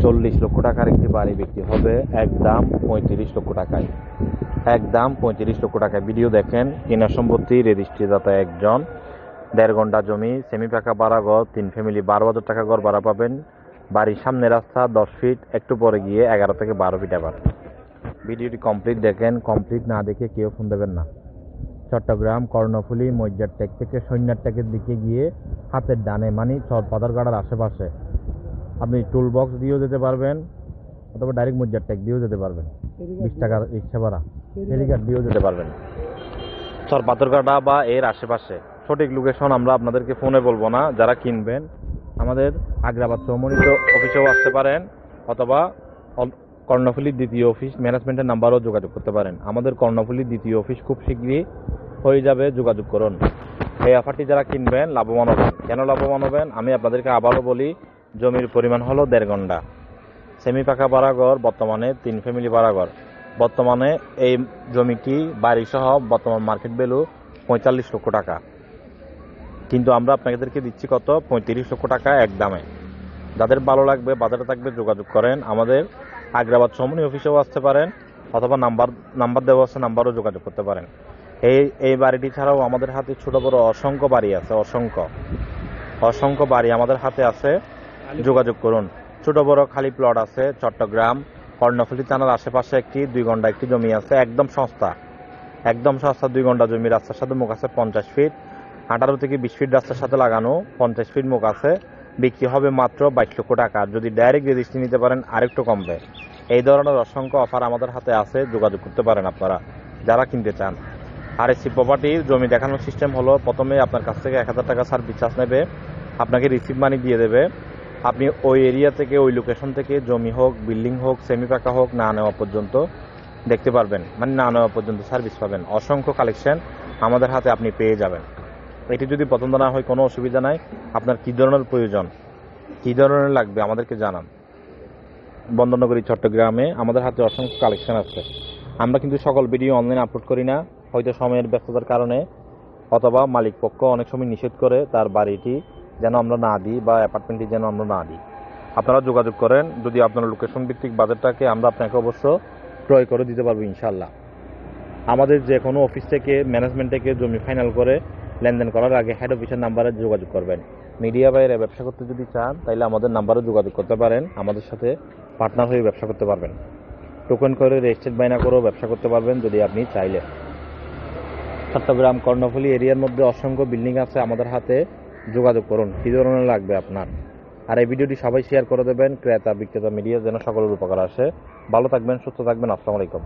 চল্লিশ লক্ষ টাকার একটি বাড়ি বিক্রি হবে একদম পঁয়ত্রিশ লক্ষ টাকায়। একদম পঁয়ত্রিশ লক্ষ টাকায়। ভিডিও দেখেন, কিনা সম্পত্তি রেজিস্ট্রিদাতা একজন। দেড় ঘণ্টা জমি সেমি পাকা বাড়া ঘর, তিন ফ্যামিলি বারো হাজার টাকা ঘর ভাড়া পাবেন। বাড়ির সামনে রাস্তা, দশ ফিট একটু পরে গিয়ে এগারো থেকে বারো ফিট আবার। ভিডিওটি কমপ্লিট দেখেন। কমপ্লিট না দেখে কেউ ফোন দেবেন না। চট্টগ্রাম, কর্ণফুলী, মজ্জার টেক থেকে সৈন্যার টেকের দিকে গিয়ে হাতের ডানে মানে চর পাথরঘাটার আশেপাশে। আপনি টুল বক্স দিয়েও যেতে পারবেন অথবা ডাইরেক্ট মজ্জার টেক দিয়েও যেতে পারবেন। বিশ টাকার রিক্সা ভাড়া। ফেরিঘাট দিয়েও যেতে পারবেন। চর পাথরঘাটা বা এর আশেপাশে সঠিক লোকেশন আমরা আপনাদেরকে ফোনে বলব না যারা কিনবেন। আমাদের আগ্রাবাদ চৌমনিত অফিসেও আসতে পারেন অথবা কর্ণফুলীর দ্বিতীয় অফিস ম্যানেজমেন্টের নাম্বারও যোগাযোগ করতে পারেন। আমাদের কর্ণফুলীর দ্বিতীয় অফিস খুব শীঘ্রই হয়ে যাবে যোগাযোগ করুন। এই অফারটি যারা কিনবেন লাভবান হবেন। কেন লাভবান হবেন? আমি আপনাদেরকে আবারও বলি জমির পরিমাণ হলো দেড় ঘণ্টা। সেমি পাকা বাড়াঘর বর্তমানে তিন ফ্যামিলি বাড়াঘর বর্তমানে এই জমিটি বাড়ি সহ বর্তমান মার্কেট ভ্যালু পঁয়তাল্লিশ লক্ষ টাকা। কিন্তু আমরা আপনাদেরকে দিচ্ছি কত? পঁয়ত্রিশ লক্ষ টাকা এক দামে। যাদের ভালো লাগবে, বাজারে থাকবে, যোগাযোগ করেন। আমাদের আগ্রাবাদ সমনি অফিসেও আসতে পারেন অথবা নাম্বার নাম্বার দেওয়া আছে, নাম্বারও যোগাযোগ করতে পারেন। এই এই বাড়িটি ছাড়াও আমাদের হাতে ছোট বড় অসংখ্য বাড়ি আছে, অসংখ্য। অসংখ্য বাড়ি আমাদের হাতে আছে। যোগাযোগ করুন। ছোট বড় খালি প্লট আছে চট্টগ্রাম, কর্ণফুলী থানার আশেপাশে একটি, দুই ঘণ্টা একটি জমি আছে, একদম সস্তা। একদম সস্তা দুই ঘণ্টা জমি, রাস্তার সাথে মুখ আছে পঞ্চাশ ফিট আঠারো থেকে বিশ ফিট রাস্তার সাথে লাগানো, পঞ্চাশ ফিট মুখ আছে। বিক্রি হবে মাত্র বাইশ লক্ষ টাকা। যদি ডাইরেক্ট রেজিস্ট্রি নিতে পারেন, আরেকটু কমবে। এই ধরনের অসংখ্য অফার আমাদের হাতে আছে, যোগাযোগ করতে পারেন আপনারা, যারা কিনতে চান। আর এসি প্রপার্টির জমি দেখানোর সিস্টেম হলো, প্রথমে আপনার কাছ থেকে এক হাজার টাকা সার্ভিস চার্জ নেবে, আপনাকে রিসিভ মানি দিয়ে দেবে। আপনি ওই এরিয়া থেকে, ওই লোকেশন থেকে, জমি হোক বিল্ডিং হোক সেমি পাকা হোক, না নেওয়া পর্যন্ত দেখতে পারবেন। মানে না নেওয়া পর্যন্ত সার্ভিস পাবেন। অসংখ্য কালেকশন আমাদের হাতে আপনি পেয়ে যাবেন। এটি যদি পছন্দ না হয়, কোনো অসুবিধা নাই। আপনার কী ধরনের প্রয়োজন? কী ধরনের লাগবে? আমাদেরকে জানান। বন্দনগরী চট্টগ্রামে আমাদের হাতে অসংখ্য কালেকশন আছে। আমরা কিন্তু সকল ভিডিও অনলাইনে আপলোড করি না। হয়তো সময়ের ব্যস্ততার কারণে অথবা মালিক পক্ষ অনেক সময় নিষেধ করে তার বাড়িটি যেন আমরা না দিই বা অ্যাপার্টমেন্টটি যেন আমরা না দিই। আপনারা যোগাযোগ করেন, যদি আপনার লোকেশন ভিত্তিক বাজারটাকে আমরা আপনাকে অবশ্য ক্রয় করে দিতে পারব ইনশাল্লাহ আমাদের যে কোনো অফিস থেকে ম্যানেজমেন্ট থেকে জমি ফাইনাল করে লেনদেন করার আগে হেড অফিসের নাম্বারে যোগাযোগ করবেন। মিডিয়া বাইরে ব্যবসা করতে যদি চান তাহলে আমাদের নাম্বারে যোগাযোগ করতে পারেন, আমাদের সাথে পার্টনার হয়ে ব্যবসা করতে পারবেন। টোকেন করে রেজিস্টার্ড বাইনা করেও ব্যবসা করতে পারবেন, যদি আপনি চাইলে। চট্টগ্রাম কর্ণফুলী এরিয়ার মধ্যে অসংখ্য বিল্ডিং আছে আমাদের হাতে। যোগাযোগ করুন। কী ধরনের লাগবে আপনার? আর এই ভিডিওটি সবাই শেয়ার করে দেবেন। ক্রেতা, বিক্রেতা, মিডিয়া, যেন সকলের উপকার আসে। ভালো থাকবেন, সুস্থ থাকবেন। আসসালামু আলাইকুম।